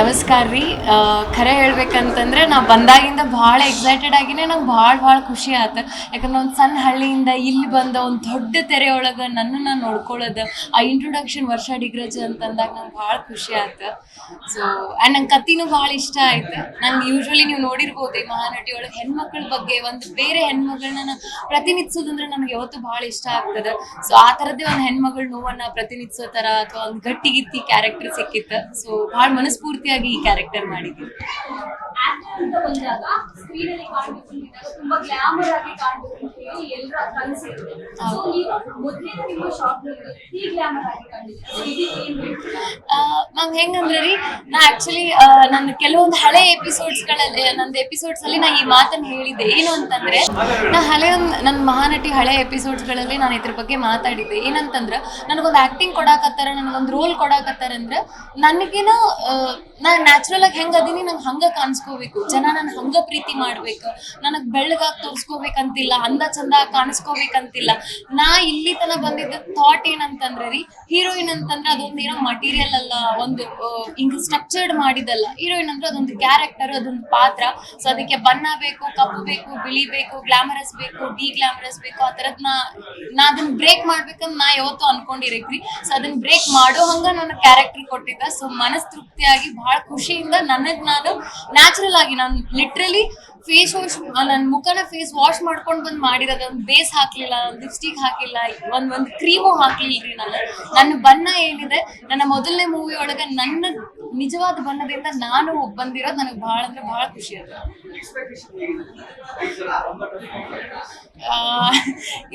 ನಮಸ್ಕಾರ ರೀ. ಖರೆ ಹೇಳ್ಬೇಕಂತಂದ್ರೆ ನಾ ಬಂದಾಗಿಂದ ಭಾಳ ಎಕ್ಸೈಟೆಡ್ ಆಗಿನೇ ನಂಗೆ ಭಾಳ ಭಾಳ ಖುಷಿ ಆಯ್ತು ಯಾಕಂದ್ರೆ ಒಂದು ಸಣ್ಣ ಹಳ್ಳಿಯಿಂದ ಇಲ್ಲಿ ಬಂದ ಒಂದು ದೊಡ್ಡ ತೆರೆಯೊಳಗೆ ನನ್ನನ್ನು ನೋಡ್ಕೊಳ್ಳೋದು, ಆ ಇಂಟ್ರೊಡಕ್ಷನ್ ವರ್ಷ ಡಿಗ್ರಜ್ ಅಂತಂದಾಗ ನಂಗೆ ಭಾಳ ಖುಷಿ ಆಯ್ತು ಸೊ ಆ್ಯಂಡ್ ನಂಗೆ ಕತ್ತಿನೂ ಭಾಳ ಇಷ್ಟ ಆಯ್ತು. ನಂಗೆ ಯೂಶ್ವಲಿ ನೀವು ನೋಡಿರ್ಬೋದು ಈ ಮಹಾನಟಿ ಒಳಗೆ ಹೆಣ್ಮಕ್ಳ ಬಗ್ಗೆ ಒಂದು ಬೇರೆ ಹೆಣ್ಮಗಳನ್ನ ಪ್ರತಿನಿಧಿಸೋದಂದ್ರೆ ನನಗೆ ಯಾವತ್ತೂ ಭಾಳ ಇಷ್ಟ ಆಗ್ತದೆ. ಸೊ ಆ ಥರದ್ದೇ ಒಂದು ಹೆಣ್ಮಗಳ ನೋವನ್ನು ಪ್ರತಿನಿಧಿಸೋ ಥರ ಅಥವಾ ಒಂದು ಗಟ್ಟಿಗಿತ್ತಿ ಕ್ಯಾರೆಕ್ಟರ್ ಸಿಕ್ಕಿತ್ತು. ಸೊ ಭಾಳ ಮನಸ್ಫೂರ್ತಿಯಾಗಿ ಈ ಕ್ಯಾರೆಕ್ಟರ್ ಮಾಡಿದ್ದೀನಿ ಆಕ್ಟರ್ ಅಂತ ಬಂದಾಗ ಸ್ಕ್ರೀನ್ ಅಲ್ಲಿ ಕಾಣ್ಬೇಕು ತುಂಬಾ ಗ್ಲಾಮರ್ ಆಗಿ ಕಾಣ್ಬೇಕು ಅಂತ ಹೇಳಿ ಎಲ್ಲರ ಕನಸಿರುತ್ತೆ ಸೊ ನೀವು ಮೊದಲೇ ನಿಮ್ಮ ಶಾಪ್ ಈ ಗ್ಲಾಮರ್ ಆಗಿ ಏನ್ ಹೇಳ್ತೀರಾ? ಹೆಂಗಂದ್ರೆ ರೀ, ನಾ ಆಕ್ಚುಲಿ ನನ್ನ ಕೆಲವೊಂದು ಹಳೆ ಎಪಿಸೋಡ್ಸ್ಗಳಲ್ಲಿ ನಂದು ಎಪಿಸೋಡ್ಸ್ ಅಲ್ಲಿ ನಾ ಈ ಮಾತನ್ನ ಹೇಳಿದ್ದೆ. ಏನು ಅಂತಂದ್ರೆ, ನಾ ಹಳೆ, ನನ್ನ ಮಹಾನಟಿ ಹಳೆ ಎಪಿಸೋಡ್ಸ್ಗಳಲ್ಲಿ ನಾನು ಇದ್ರ ಬಗ್ಗೆ ಮಾತಾಡಿದ್ದೆ. ಏನಂತಂದ್ರೆ, ನನಗೊಂದು ಆಕ್ಟಿಂಗ್ ಕೊಡಾಕತ್ತಾರ, ನನಗೊಂದು ರೋಲ್ ಕೊಡಾಕತ್ತಾರ ಅಂದ್ರೆ, ನನಗೇನು ನಾ ನ್ಯಾಚುರಲ್ ಆಗಿ ಹೆಂಗ್ ಅದೀನಿ, ನಂಗೆ ಹಂಗ ಜನ ನನ್ ಹಂಗ ಪ್ರೀತಿ ಮಾಡ್ಬೇಕು. ನನಗ್ ಬೆಳ್ಳಗಾಗಿ ತೋರ್ಸ್ಕೋಬೇಕಂತಿಲ್ಲ, ಅಂದ ಚಂದ ಕಾಣಿಸ್ಕೋಬೇಕಂತಿಲ್ಲ. ನಾ ಇಲ್ಲಿ ತನ ಬಂದಿದ್ದ ಥಾಟ್ ಏನಂತಂದ್ರೆ ರೀ ಹೀರೋಯಿನ್ ಅಂತಂದ್ರೆ ಅದೊಂದು ಏನೋ ಮಟೀರಿಯಲ್ ಅಲ್ಲ, ಒಂದು ಹಿಂಗ್ ಸ್ಟ್ರಕ್ಚರ್ಡ್ ಮಾಡಿದಲ್ಲ ಹೀರೋಯಿನ್ ಅಂದ್ರೆ ಅದೊಂದು ಕ್ಯಾರೆಕ್ಟರ್ ಅದೊಂದು ಪಾತ್ರ. ಸೊ ಅದಕ್ಕೆ ಬಣ್ಣ ಬೇಕು, ಕಪ್ಪು ಬೇಕು, ಬಿಳಿ ಬೇಕು ಗ್ಲಾಮರಸ್ ಬೇಕು ಡಿ ಗ್ಲಾಮರಸ್ ಬೇಕು, ಆ ತರದ್ ನಾ ನಾ ಅದನ್ನ ಬ್ರೇಕ್ ಮಾಡ್ಬೇಕಂತ ನಾ ಯಾವತ್ತು ಅನ್ಕೊಂಡಿರಕ್ರಿ ಸೊ ಅದನ್ನ ಬ್ರೇಕ್ ಮಾಡೋ ಹಂಗ ನನ್ನ ಕ್ಯಾರೆಕ್ಟರ್ ಕೊಟ್ಟಿದ್ದ. ಸೊ ಮನಸ್ ತೃಪ್ತಿಯಾಗಿ ಬಹಳ ಖುಷಿಯಿಂದ ನನಗ್ ನಾನು ನ್ಯಾಚುರಲ್ ಆಗಿ ನಾನು ಲಿಟ್ರಲಿ ಫೇಸ್ ವಾಶ್ ನನ್ನ ಮುಖನ ಫೇಸ್ ವಾಶ್ ಮಾಡ್ಕೊಂಡು ಬಂದು ಮಾಡಿರೋದು ಒಂದು ಬೇಸ್ ಹಾಕ್ಲಿಲ್ಲ ಲಿಪ್ಸ್ಟಿಕ್ ಹಾಕಿಲ್ಲ ಒಂದ್ ಒಂದು ಕ್ರೀಮು ಹಾಕ್ಲಿಲ್ರಿ ನಾನು. ನನ್ನ ಬಣ್ಣ ಏನಿದೆ, ನನ್ನ ಮೊದಲನೇ ಮೂವಿ ಒಳಗೆ ನನ್ನ ನಿಜವಾದ ಬಣ್ಣದಿಂದ ನಾನು ಬಂದಿರೋದು ನನಗೆ ಬಹಳ ಅಂದ್ರೆ ಬಹಳ ಖುಷಿ ಅದ.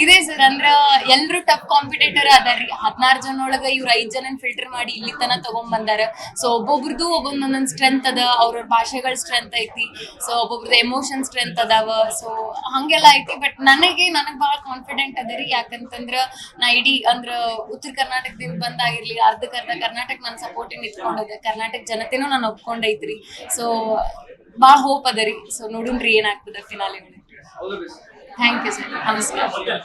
ಇದೇ ಸರ್ ಅಂದ್ರ ಎಲ್ರು ಟಫ್ ಕಾಂಪಿಟೇಟರ್ ಅದಾರ್ರಿ. ಹದಿನಾರು ಜನ ಒಳಗ ಇವ್ರ ಐದ್ ಜನ ಫಿಲ್ಟರ್ ಮಾಡಿ ಇಲ್ಲಿ ತನ ತಗೊಂಡ್ ಬಂದಾರ. ಸೊ ಒಬ್ಬೊಬ್ರದ್ದು ಒಬ್ಬೊಂದೊಂದೊಂದ್ ಸ್ಟ್ರೆಂತ್ ಅದ ಅವ್ರ ಭಾಷೆಗಳ ಸ್ಟ್ರೆಂತ್ ಐತಿ. ಸೊ ಒಬ್ಬೊಬ್ರದ್ದು ಎಮೋಷನ್ ಸ್ಟ್ರೆಂತ್ ಅದಾವ. ಸೊ ಹಂಗೆಲ್ಲ ಐತಿ ಬಟ್ ನನಗೆ ನನಗೆ ಬಹಳ ಕಾನ್ಫಿಡೆಂಟ್ ಅದ ರೀ ಯಾಕಂತಂದ್ರ, ನಾ ಇಡೀ ಅಂದ್ರ ಉತ್ತರ ಕರ್ನಾಟಕದಿಂದ ಬಂದಾಗಿರ್ಲಿ ಅರ್ಧಕ್ಕರ್ಧ ಕರ್ನಾಟಕ ನನ್ನ ಸಪೋರ್ಟಿಂಗ್ ಇಟ್ಕೊಂಡದ ಕರ್ನಾಟಕ ಜನತೆನೂ ನಾನು ಒಪ್ಕೊಂಡೈತ್ರಿ. ಸೊ ಭಾಳ ಹೋಪ್ ಅದ ರೀ ಸೊ ನೋಡುನ್ರಿ ಏನಾಗ್ತದ ಫಿನಾಲಿ ಥ್ಯಾಂಕ್ ಯು ಸರ್ ನಮಸ್ಕಾರ.